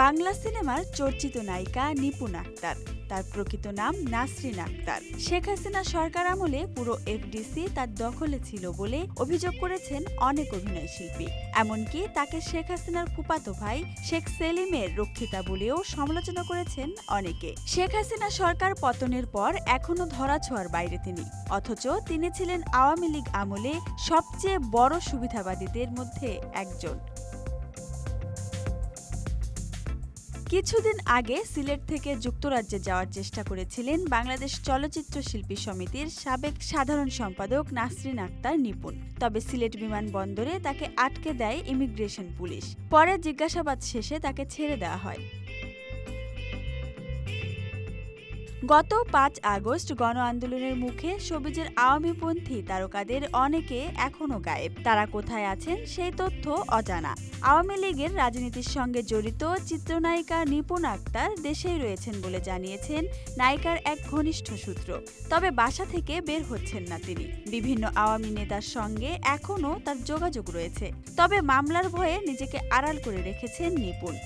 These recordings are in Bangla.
বাংলা সিনেমার চর্চিত নায়িকা নিপুণ আক্তার। তার প্রকৃত নাম নাসরিন আক্তার। শেখ হাসিনা সরকার আমলে পুরো এফডিসি তার দখলে ছিল বলে অভিযোগ করেছেন অনেক অভিনয় শিল্পী। এমনকি তাকে শেখ হাসিনার ফুপাতো ভাই শেখ সেলিমের রক্ষিতা বলেও সমালোচনা করেছেন অনেকে। শেখ হাসিনা সরকার পতনের পর এখনও ধরাছোঁয়ার বাইরে তিনি। অথচ তিনি ছিলেন আওয়ামী লীগ আমলে সবচেয়ে বড় সুবিধাবাদীদের মধ্যে একজন। কিছুদিন আগে সিলেট থেকে যুক্তরাজ্যে যাওয়ার চেষ্টা করেছিলেন বাংলাদেশ চলচ্চিত্র শিল্পী সমিতির সাবেক সাধারণ সম্পাদক নাসরিন আক্তার নিপুণ। তবে সিলেট বিমানবন্দরে তাকে আটকে দেয় ইমিগ্রেশন পুলিশ। পরে জিজ্ঞাসাবাদ শেষে তাকে ছেড়ে দেওয়া হয়। গত পাঁচ আগস্ট গণ আন্দোলনের মুখে সবুজের আওয়ামীপন্থী তারকাদের অনেকে এখনও গায়েব। তারা কোথায় আছেন সেই তথ্য অজানা। আওয়ামী লীগের রাজনীতির সঙ্গে জড়িত চিত্রনায়িকা নিপুণ আক্তার দেশেই রয়েছেন বলে জানিয়েছেন নায়িকার এক ঘনিষ্ঠ সূত্র। তবে বাসা থেকে বের হচ্ছেন না তিনি। বিভিন্ন আওয়ামী নেতার সঙ্গে এখনও তার যোগাযোগ রয়েছে। তবে মামলার ভয়ে নিজেকে আড়াল করে রেখেছেন নিপুণ।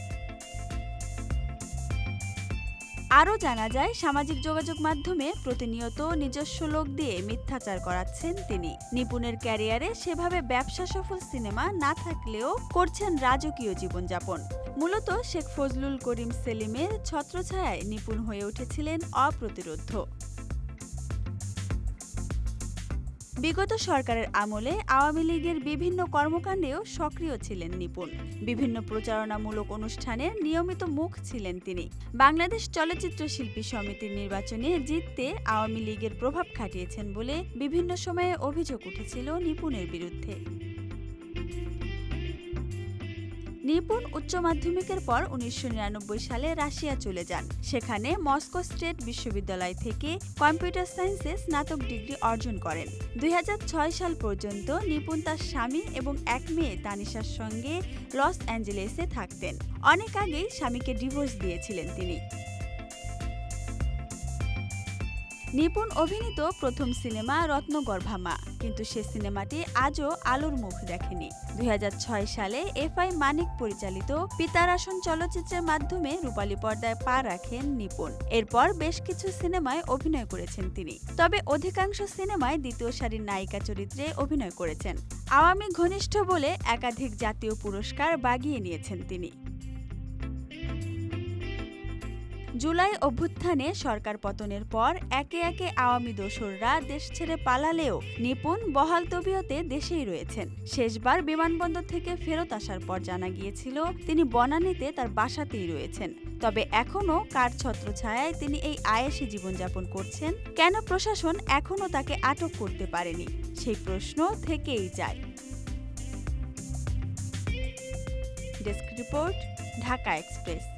আরও জানা যায়, সামাজিক যোগাযোগ মাধ্যমে প্রতিনিয়ত নিজস্ব লোক দিয়ে মিথ্যাচার করাচ্ছেন তিনি। নিপুণের ক্যারিয়ারে সেভাবে ব্যবসা সফল সিনেমা না থাকলেও করছেন রাজকীয় জীবনযাপন। মূলত শেখ ফজলুল করিম সেলিমের ছত্রছায়ায় নিপুণ হয়ে উঠেছিলেন অপ্রতিরোধ্য। বিগত সরকারের আমলে আওয়ামী লীগের বিভিন্ন কর্মকাণ্ডেও সক্রিয় ছিলেন নিপুণ। বিভিন্ন প্রচারণামূলক অনুষ্ঠানে নিয়মিত মুখ ছিলেন তিনি। বাংলাদেশ চলচ্চিত্র শিল্পী সমিতির নির্বাচনে জিততে আওয়ামী লীগের প্রভাব খাটিয়েছেন বলে বিভিন্ন সময়ে অভিযোগ উঠেছিল নিপুণের বিরুদ্ধে। নিপুণ উচ্চ মাধ্যমিকের পর উনিশশো নিরানব্বই সালে রাশিয়া চলে যান। সেখানে মস্কো স্টেট বিশ্ববিদ্যালয় থেকে কম্পিউটার সায়েন্সে স্নাতক ডিগ্রি অর্জন করেন। দুই হাজার ছয় সাল পর্যন্ত নিপুণ তার স্বামী এবং এক মেয়ে তানিশার সঙ্গে লস অ্যাঞ্জেলেসে থাকতেন। অনেক আগেই স্বামীকে ডিভোর্স দিয়েছিলেন তিনি। নিপুণ অভিনীত প্রথম সিনেমা রত্নগর্ভা মা কিন্তু সে সিনেমাটি আজও আলোর মুখ দেখেনি। দুই হাজার ছয় সালে এফআই মানিক পরিচালিত পিতারাসন চলচ্চিত্রের মাধ্যমে রূপালী পর্দায় পা রাখেন নিপুণ। এরপর বেশ কিছু সিনেমায় অভিনয় করেছেন তিনি। তবে অধিকাংশ সিনেমায় দ্বিতীয় সারির নায়িকা চরিত্রে অভিনয় করেছেন। আওয়ামী ঘনিষ্ঠ বলে একাধিক জাতীয় পুরস্কার বাগিয়ে নিয়েছেন তিনি। জুলাই অভ্যুত্থানে সরকার পতনের পর একে একে আওয়ামী দোসররা দেশ ছেড়ে পালালেও নিপুণ বহাল তবিয়তে দেশেই রয়েছেন। শেষবার বিমানবন্দর থেকে ফেরত আসার পর জানা গিয়েছিল, তিনি বনানীতে তার বাসাতেই রয়েছেন। তবে এখনও কার ছত্রছায়ায় তিনি এই আয়েসি জীবনযাপন করছেন? কেন প্রশাসন এখনও তাকে আটক করতে পারেনি? সেই প্রশ্ন থেকেই যায়। Desk report, Dhaka express.